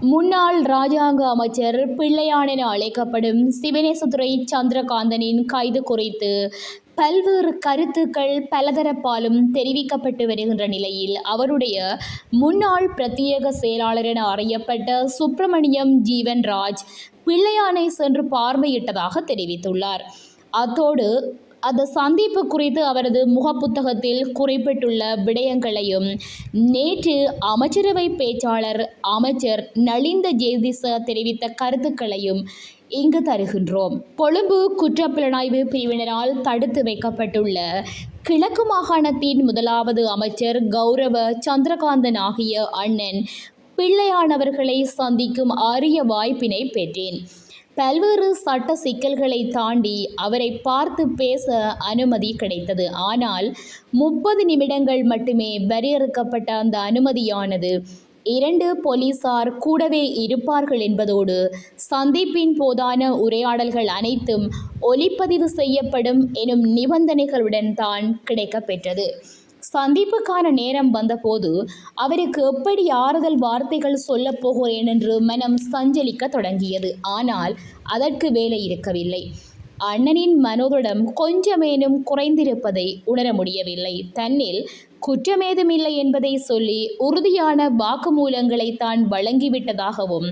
முன்னாள் ராஜாங்க அமைச்சர் பிள்ளையான் என அழைக்கப்படும் சிவனேசதுரை சந்திரகாந்தனின் கைது குறித்து பல்வேறு கருத்துக்கள் பலதரப்பாலும் தெரிவிக்கப்பட்டு வருகின்ற நிலையில் அவருடைய முன்னாள் பிரத்யேக செயலாளர் என அறியப்பட்ட சுப்பிரமணியம் ஜீவன்ராஜ் பிள்ளையானை சென்று பார்வையிட்டதாக தெரிவித்துள்ளார். அத்தோடு அந்த சந்திப்பு குறித்து அவரது முகப்புத்தகத்தில் குறிப்பிட்டுள்ள விடயங்களையும் நேற்று அமைச்சரவை பேச்சாளர் அமைச்சர் நலிந்த ஜெயதிச தெரிவித்த கருத்துக்களையும் இங்கு தருகின்றோம். கொழும்பு குற்றப்புலனாய்வு பிரிவினரால் தடுத்து வைக்கப்பட்டுள்ள கிழக்கு மாகாணத்தின் முதலாவது அமைச்சர் கௌரவ சந்திரகாந்தன் ஆகிய அண்ணன் பிள்ளையானவர்களை சந்திக்கும் அரிய வாய்ப்பினை பெற்றேன். பல்வேறு சட்ட சிக்கல்களை தாண்டி அவரை பார்த்து பேச அனுமதி கிடைத்தது. ஆனால் முப்பது நிமிடங்கள் மட்டுமே வரையறுக்கப்பட்ட அந்த அனுமதியானது இரண்டு போலீசார் கூடவே இருப்பார்கள் என்பதோடு சந்திப்பின் போதான உரையாடல்கள் அனைத்தும் ஒலிப்பதிவு செய்யப்படும் எனும் நிபந்தனைகளுடன் தான் கிடைக்கப்பெற்றது. சந்திப்புக்கான நேரம் வந்தபோது அவருக்கு எப்படி ஆறுதல் வார்த்தைகள் சொல்லப் போகிறேன் என்று மனம் சஞ்சலிக்க தொடங்கியது. ஆனால் அதற்கு வேலை இருக்கவில்லை. அண்ணனின் மனோதிடம் கொஞ்சமேனும் குறைந்திருப்பதை உணர முடியவில்லை. தன்னில் குற்றமேதுமில்லை என்பதை சொல்லி உறுதியான வாக்குமூலங்களை தான் வழங்கிவிட்டதாகவும்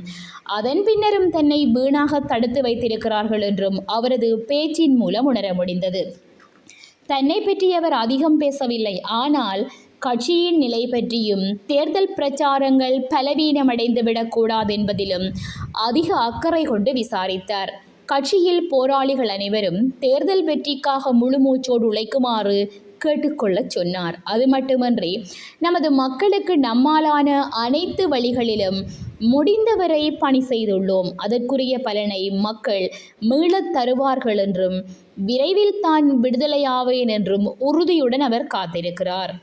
அதன் பின்னரும் தன்னை வீணாக தடுத்து வைத்திருக்கிறார்கள் என்றும் அவரது பேச்சின் மூலம் உணர முடிந்தது. தன்னை பற்றி அவர் அதிகம் பேசவில்லை. ஆனால் கட்சியின் நிலை பற்றியும் தேர்தல் பிரச்சாரங்கள் பலவீனமடைந்து விடக்கூடாது என்பதிலும் அதிக அக்கறை கொண்டு விசாரித்தார். கட்சியில் போராளிகள் அனைவரும் தேர்தல் வெற்றிக்காக முழு மூச்சோடு உழைக்குமாறு கேட்டுக்கொள்ளச் சொன்னார். அது மட்டுமன்றி நமது மக்களுக்கு நம்மாலான அனைத்து வழிகளிலும் முடிந்தவரை பணி செய்துள்ளோம். அதற்குரிய பலனை மக்கள் மீளத் தருவார்கள் என்றும் விரைவில் தான் விடுதலையாவேன் என்றும் உறுதியுடன் அவர் காத்திருக்கிறார்.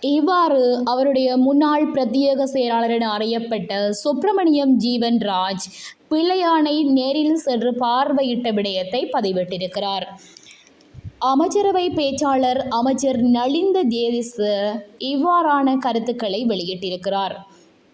இவ்வாறு அவருடைய முன்னாள் பிரத்யேக செயலாளர் என அறியப்பட்ட சுப்பிரமணியம் ஜீவன் ராஜ் பிள்ளையானை நேரில் சென்று பார்வையிட்ட விடயத்தை பதிவிட்டிருக்கிறார். அமைச்சரவை பேச்சாளர் அமைச்சர் நலிந்த தேதிசு இவ்வாறான கருத்துக்களை வெளியிட்டிருக்கிறார்.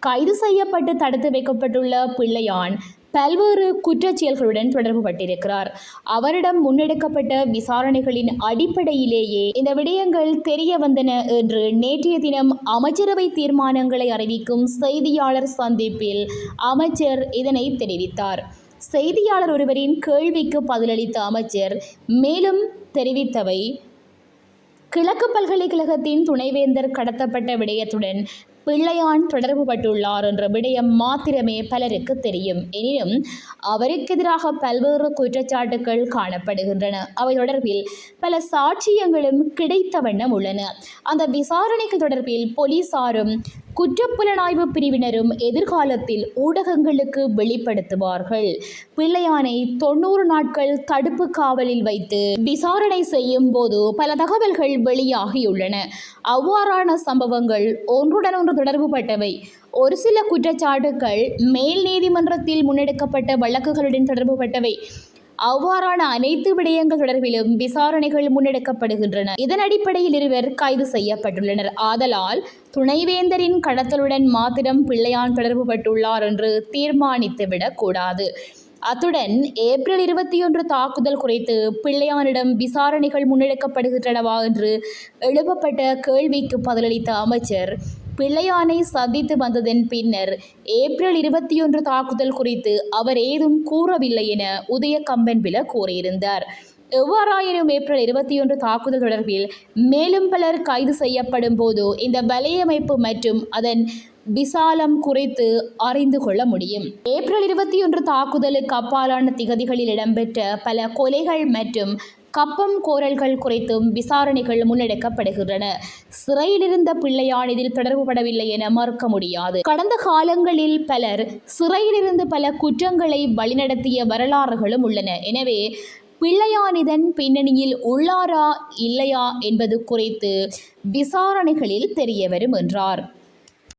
கைது செய்யப்பட்டு தடுத்து வைக்கப்பட்டுள்ள பிள்ளையான் பல்வேறு குற்றச்செயல்களுடன் தொடர்பு பட்டிருக்கிறார் அவரிடம் முன்னெடுக்கப்பட்ட விசாரணைகளின் அடிப்படையிலேயே இந்த விடயங்கள் தெரிய வந்தன என்று நேற்றைய தினம் அமைச்சரவை தீர்மானங்களை அறிவிக்கும் செய்தியாளர் சந்திப்பில் அமைச்சர் இதனை தெரிவித்தார். செய்தியாளர் ஒருவரின் கேள்விக்கு பதிலளித்த அமைச்சர் மேலும் தெரிவித்தவை. கிழக்கு பல்கலைக்கழகத்தின் துணைவேந்தர் கடத்தப்பட்ட விடயத்துடன் பிள்ளையான் தொடர்பு பட்டுள்ளார் என்ற விடயம் மாத்திரமே பலருக்கு தெரியும். எனினும் அவருக்கு எதிராக பல்வேறு குற்றச்சாட்டுகள் காணப்படுகின்றன. அவை தொடர்பில் பல சாட்சியங்களும் கிடைத்த வண்ணம் உள்ளன. அந்த விசாரணைகள் தொடர்பில் போலீசாரும் குற்றப்புலனாய்வு பிரிவினரும் எதிர்காலத்தில் ஊடகங்களுக்கு வெளிப்படுத்துவார்கள். பிள்ளையானை தொண்ணூறு நாட்கள் தடுப்பு காவலில் வைத்து விசாரணை செய்யும் போது பல தகவல்கள் வெளியாகியுள்ளன. அவ்வாறான சம்பவங்கள் ஒன்றுடன் ஒன்று தொடர்புபட்டவை. ஒரு சில குற்றச்சாட்டுகள் மேல் நீதிமன்றத்தில் முன்னெடுக்கப்பட்ட வழக்குகளுடன் தொடர்புபட்டவை. அவ்வாறான அனைத்து விடயங்கள் தொடர்பிலும் விசாரணைகள் முன்னெடுக்கப்படுகின்றன. இதன் அடிப்படையில் இருவர் கைது செய்யப்பட்டுள்ளனர். ஆதலால் துணைவேந்தரின் கடத்தலுடன் மாத்திரம் பிள்ளையான் தொடர்பு பட்டுள்ளார் என்று தீர்மானித்துவிடக் கூடாது. அத்துடன் ஏப்ரல் இருபத்தி ஒன்று தாக்குதல் குறித்து பிள்ளையானிடம் விசாரணைகள் முன்னெடுக்கப்படுகின்றனவா என்று எழுப்பப்பட்ட கேள்விக்கு பதிலளித்த அமைச்சர் பிள்ளையானை சந்தித்து வந்ததன் பின்னர் ஏப்ரல் இருபத்தி ஒன்று தாக்குதல் குறித்து அவர் ஏதும் கூறவில்லை என உதய கம்பன்பில கூறியிருந்தார். எவ்வாறாயினும் ஏப்ரல் இருபத்தி ஒன்று தாக்குதல் தொடர்பில் மேலும் பலர் கைது செய்யப்படும் போது இந்த வலையமைப்பு மற்றும் அதன் விசாலம் குறித்து அறிந்து கொள்ள முடியும். ஏப்ரல் இருபத்தி ஒன்று தாக்குதலுக்கு அப்பாலான திகதிகளில் இடம்பெற்ற பல கொலைகள் மற்றும் கப்பம் கோரல்கள் குறித்தும் விசாரணைகள் முன்னெடுக்கப்படுகின்றன. சிறையிலிருந்த பிள்ளையான் இதில் தொடர்புபடவில்லை என மறுக்க முடியாது. கடந்த காலங்களில் பலர் சிறையிலிருந்து பல குற்றங்களை வழிநடத்திய வரலாறுகளும் உள்ளன. எனவே பிள்ளையானிதன் பின்னணியில் உள்ளாரா இல்லையா என்பது குறித்து விசாரணைகளில் தெரியவரும் என்றார்.